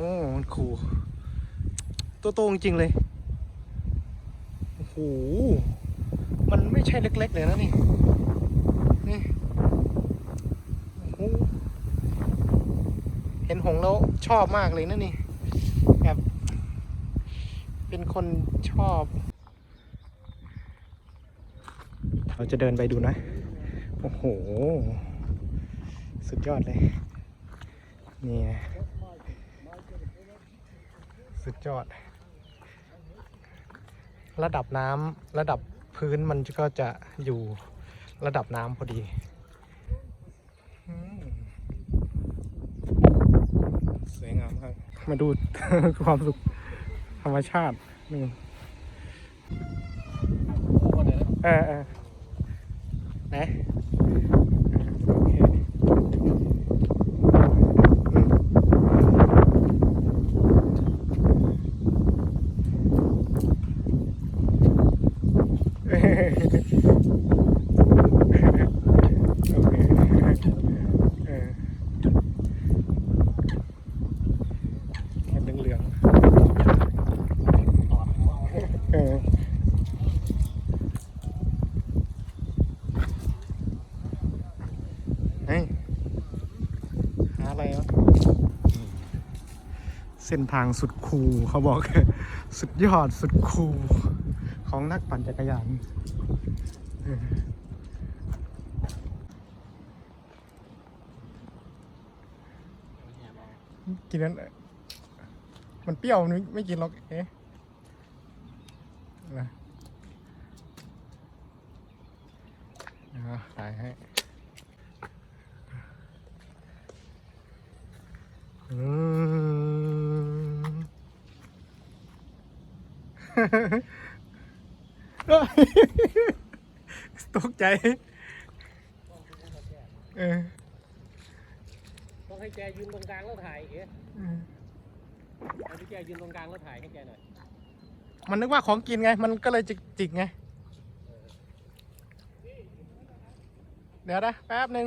อ้มันขู่ตัวโตจริงๆเลย โอ้โห มันไม่ใช่เล็ก ๆ เลยนะนี่ นี่ โอ้โห เห็นหงแล้วชอบมากเลยนะนี่แบบเป็นคนชอบ เราจะเดินไปดูนะ โอ้โห สุดยอดเลย นี่ไง สุดยอด ระดับน้ำระดับพื้นมันก็จะอยู่ระดับน้ำพอดีอืมสวยงามครับ มาดู ความสุขธรรมชาตินี่เออเออไหนโอเคอืม โอเคเออแค่เหลืองๆเออเฮ้ยหาอะไรวะเส้นทางสุดคูลเขาบอก สุดยอดสุดคูลของนักปั่นจักรยานกินนั้นมันเปรี้ยวไม่กินหรอก เอ๊ะนะอะขายให้อืม เอ้ย ตกใจ เออต้องให้แกยืนตรงกลางแล้วถ่ายเอ๊ะอืมให้พี่แกยืนตรงกลางแล้วถ่ายให้แกหน่อย มันนึกว่าของกินไง มันก็เลยจิกจิกไง เดี๋ยวนะแป๊บหนึ่ง